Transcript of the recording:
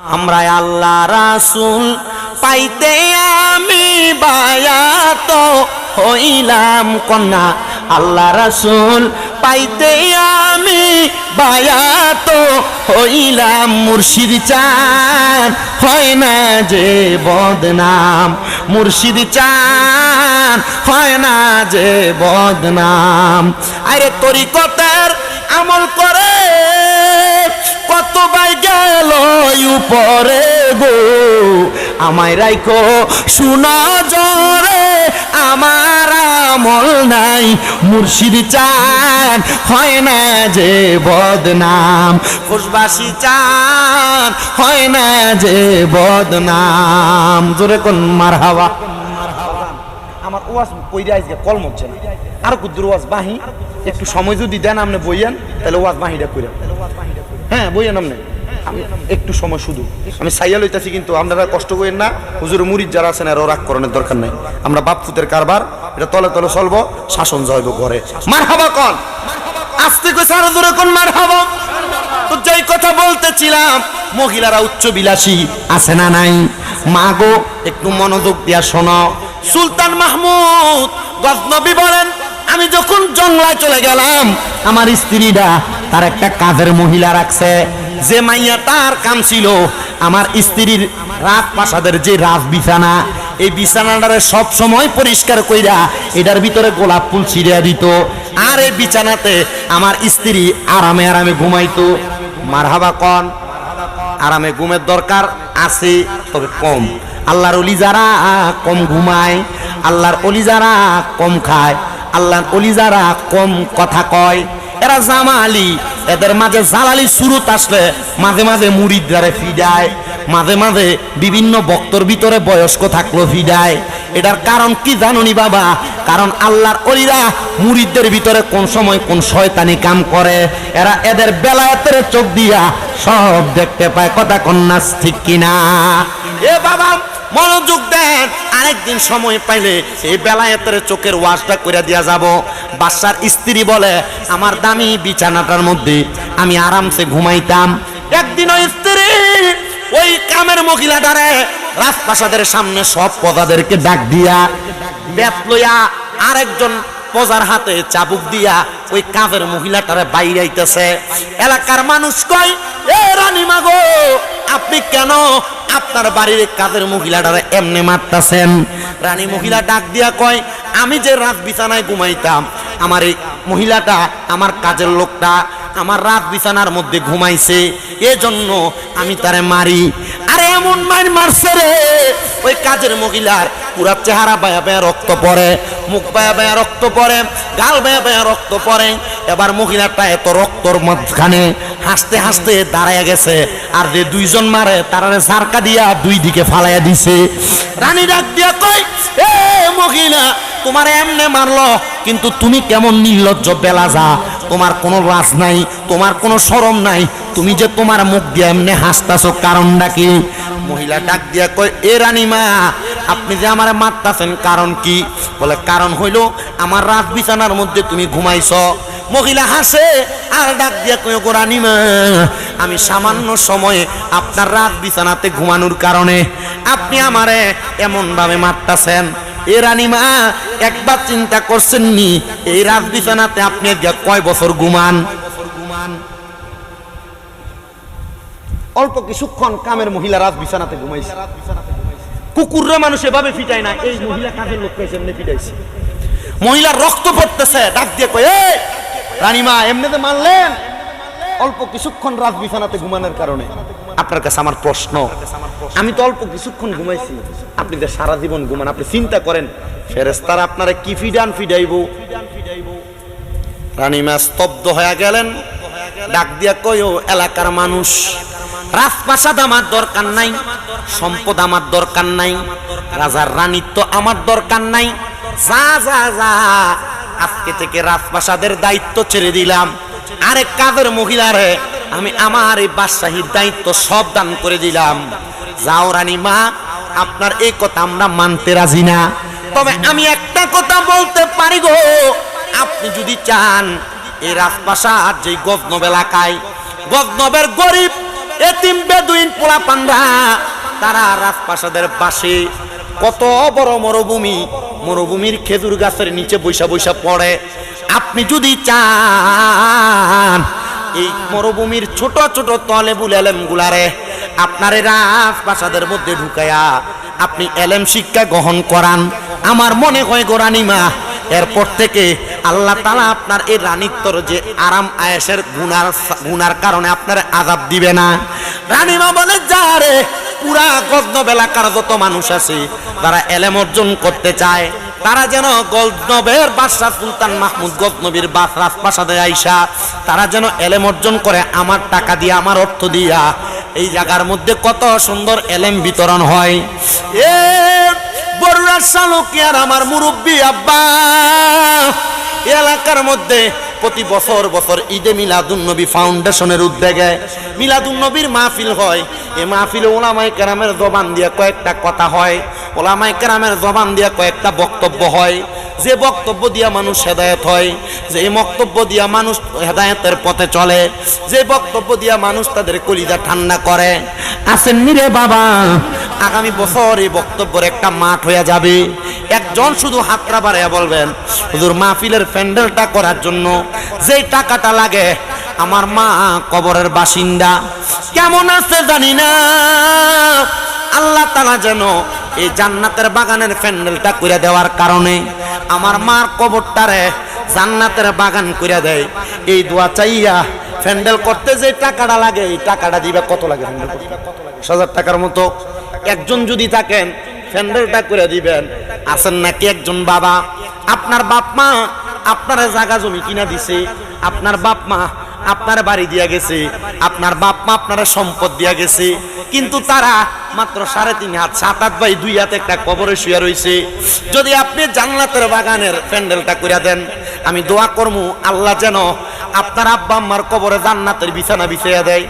আমরা আল্লাহ রাসুল, পাইতে আমি বায়াত হইলাম কন্যা। আল্লাহ রাসুল, পাইতে আমি বায়াত হইলাম মুর্শিদ চান হয় না যে বদনাম, মুর্শিদ চান হয় না যে বদনাম। আরে তরিকতের আমল করে উপরে গো, আমায় রাইখো, শুনা জরে, আমার আমল নাই। মুর্শিদ চান, হয় না যে বদনাম। খুশবাসি চান, হয় না যে বদনাম। জোরে কোন মার হাওয়া আমার ওয়াজ কইরা আজকে কল মরছে না। আর কুদ্দুর ওয়াজ বাহি। একটু সময় যদি দেন আপনি বইয়েন, তাহলে ওয়াজ বাহিটা কইরা। হ্যাঁ বইয়েন আপনি। আমি একটু সময় শুধু। আমি সাইয়া লইতাছি কিন্তু আপনারা কষ্ট করেন না। হুজুর মুরিদ যারা আছেন আর রাগ করানোর দরকার নাই। আমরা বাপফুতের কারবার, এটা তলে তলে চলবো, শাসন জয়ব ঘরে। মার হাবা কন! আস্তে কইছে আরও জোরে কোন মার হাবা তো যেই কথা বলতেছিলাম, মহিলারা উচ্চ বিলাসী আছে না নাই? মাগো, একটু মনোযোগ দিয়া শোনো। সুলতান মাহমুদ, গজনবী বলেন, আমি যখন জংলায় চলে গেলাম, আমার স্ত্রীরা তার একটা কাজের মহিলা রাখছে। যে মাইয়া তার কাম ছিল, আমার স্ত্রীর রাত প্রাসাদের যে রাত বিছানা, এই বিছানাটারে সব সময় পরিষ্কার কইরা এটার ভিতরে গোলাপ ফুল ছিড়িয়া দিত। আর এই বিছানাতে আমার স্ত্রী আরামে আরামে ঘুমাইতো। মারহাবা কন, আরামে ঘুমের দরকার আছে, তবে কম। আল্লাহর অলি যারা কম ঘুমায়, আল্লাহর অলি যারা কম খায়, আল্লাহর অলি যারা কম কথা কয় এরা জামালি, এদের মাঝে জালালি সুরত আসলে মাঝে মাঝে মুড়িদারে ফিডায় মাঝে মাঝে বিভিন্ন বক্তর ভিতরে বয়স্ক থাকল ফিডায় এটার কারণ কি জানুনি বাবা? কারণ আল্লাহর অলিরা মুরিদদের ভিতরে কোন সময় কোন শয়তানি কাম করে। এরা এদের বেলায়েতের চোখ দিয়া সব দেখতে পায়, কথা কন্যাস ঠিক কিনা? এ বাবা, মনোযোগ দেন। আরেকদিন সময় পাইলে এই বেলায়েতের চোখের ওয়াশটা করে দিয়া যাব। বাচ্চার স্ত্রী বলে, আমার দামি বিছানাটার মধ্যে আমি আরামসে ঘুমাইতাম। একদিন ওই স্ত্রী ওই কামের মহিলা মহিলাটারে রাজপ্রাসাদের সামনে সব পদাদেরকে ডাক দিয়া ব্যাপ লইয়া আরেকজন পজার হাতে চাবুক দিয়া ওই কাজের মহিলাটারে বাইরে আইতেছে। এলাকার মানুষ কয়, এ রানী মাগো আপনি কেন আপনার বাড়ির কাজের মহিলাটারে এমনি মারতাছেন? রানী মহিলা ডাক দিয়া কয়, আমি যে রাত বিছানায় ঘুমাইতাম, আমার এই মহিলাটা, আমার কাজের লোকটা আমার রাত বিছানার মধ্যে ঘুমাইছে, এজন্য আমি তারে মারি। আরে এমন মার মারছে রে। ওই কাজের মহিলার পুরা চেহারা বায়া বায়া রক্ত পড়ে, মুখ বায়া বায়া রক্ত পড়ে, গাল বায়া বায়া রক্ত পড়ে। এবার মহিলাটা এত রক্তর মাঝখানে হাসতে হাসতে দাঁড়ায় গেছে। আর যে দুইজন মারে, তারারে সারকা দিয়া দুই দিকে ফালাইয়া দিছে। রানী ডাক দিয়া কই এ মহিলা, তোমার এমনে মারলো, কিন্তু তুমি কেমন নির্লজ্জ বেলা যা তোমার কোনো লাজ নাই, তোমার কোনো শরম নাই। তুমি যে তোমার মুখ দিয়ে এমনি হাসতাছো, কারণটা কি? মহিলা ডাক দিয়া কয়, এ রানীমা, আপনি যে আমারে মারতাছেন, কারণ কি? বলে, কারণ হইল, আমার রাত বিছানার মধ্যে তুমি ঘুমাইছ। মহিলা হাসে আর ডাক দিয়া কয় গো রানীমা আমি সামান্য সময়ে আপনার রাত বিছানাতে ঘুমানোর কারণে আপনি আমারে এমন ভাবে মারতাছেন। এ রানীমা একবার চিন্তা করছেন নি এই রাত বিছানাতে আপনি কয় বছর ঘুমান? অল্প কিছুক্ষণ কামের মহিলা রাত বিছানাতে ঘুমাইছে। কুকুররা মানুষ এভাবে ফিটায় না এই মহিলা কাজের লোক এমনি ফিটাইছে। মহিলার রক্ত পড়তেছে ডাক দিয়ে কয় "এই, রানীমা, এমনিতে মানলেন? অল্প কিছুক্ষণ রাত বিছানাতে ঘুমানোর কারণে। আপনার কাছে আমার প্রশ্ন। আমি তো অল্প কিছুক্ষণ ঘুমাইছি। আপনি যে সারা জীবন ঘুমান, আপনি চিন্তা করেন ফেরেস্তারা আপনারা কি ফিডান ফিডাইব? রানীমা স্তব্ধ হয়ে গেলেন। ডাক দিয়া কয় এলাকার মানুষ, রাজপ্রাসাদ আমার দরকার নাই, সম্পদ আমার দরকার নাই, রাজার রানীত্ব আমার দরকার নাই, যা যা যা আজকে থেকে রাজপ্রাসাদের দায়িত্ব ছেড়ে দিলাম। আরেক কাজের মহিলারে আমি আমার এই বাদশাহীর দায়িত্ব সব দান করে দিলাম। যাও রানী মা আপনার এই কথা আমরা মানতে রাজি না। তবে আমি একটা কথা বলতে পারি গো। আপনি যদি চান, এই রাজপ্রাসাদ যে গজনব এলাকায়, গজনবের গরিব, এতিম, বেদুইন, পোলা পান্ডা, তারা রাজপ্রাসাদের পাশে কত বড় মরুভূমি মরুভূমির খেজুর গাছের নিচে বৈশা বৈশা পড়ে। আপনি যদি চান, এই মরুভূমির ছোট ছোট তলে বুল এলেম গুলারে, আপনার রাজপ্রাসাদের মধ্যে ঢুকায়া আপনি এলেম শিক্ষা গ্রহণ করান। আমার মনে হয় গোরানিমা এরপর থেকে আল্লাহ তালা আপনার এই রানিত্বর যে আরাম আয়েসের গুনার গুনার কারণে আপনার আজাব দিবে না। রানীমা বলে, যা রে পুরা গজনব এলাকার যত মানুষ আছে তারা এলেম অর্জন করতে চায়, তারা যেন গজনবের বাদশাহ সুলতান মাহমুদ গজনবীর বাস রাজপ্রাসাদে আইসা, তারা যেন এলেম অর্জন করে, আমার টাকা দিয়ে, আমার অর্থ দিয়া, এই জায়গার মধ্যে কত সুন্দর এলেম বিতরণ হয়। এ শালকিয়ার আমার মুরব্বী আব্বা, এলাকার মধ্যে প্রতি বছর বছর ঈদে মিলাদুন নবী ফাউন্ডেশনের উদ্যোগে মিলাদুন নবীর মাহফিল হয়। এই মাহফিলে ওলামাই কেরামের জবান দিয়ে কয়েকটা কথা হয় ওলামাই কেরামের জবান দিয়ে কয়েকটা বক্তব্য হয়। যে বক্তব্য দিয়া মানুষ হেদায়েত হয়, যে বক্তব্য দিয়া মানুষ হেদায়েতের পথে চলে, যে বক্তব্য দিয়া মানুষ তাদের কলিজা ঠান্ডা করে। আসেননি রে বাবা, আগামী বছর এই বক্তব্যের একটা মাঠ হয়ে যাবে। একজন শুধু হাতটা বাড়াইয়া বলবেন, হুজুর, মাহফিলের প্যান্ডেলটা করার জন্য যেই টাকাটা লাগে, আমার মা কবরের বাসিন্দা। কেমন আছে জানি না। আল্লাহ তালা যেন এই জান্নাতের বাগানের প্যান্ডেলটা করে দেওয়ার কারণে আমার মার কবরটারে জান্নাতের বাগান করে দেয়। এই দোয়া চাইয়া প্যান্ডেল করতে যে টাকাটা লাগে, এই টাকাটা দিবে কত লাগে প্যান্ডেল? দশ হাজার টাকার মতো। একজন যদি থাকেন প্যান্ডেলটা করে দিবেন। আছেন নাকি একজন বাবা? আপনার বাপ মা আপনার জায়গা জমি কিনা দিছে। আপনার বাপ মা আপনার বাড়ি দিয়া গেছে। আপনার বাপ মা আপনার সম্পদ দিয়া গেছে। কিন্তু তারা মাত্র সাড়ে তিন হাত, সাত হাত বাই দুই হাতে একটা কবরে শুয়ে রয়েছে যদি আপনি জান্নাতের বাগানের প্যান্ডেলটা করে দেন, আমি দোয়া করমু, আল্লাহ যেন আপনার আব্বা আম্মার কবরে জান্নাতের বিছানা বিছাইয়া দেয়।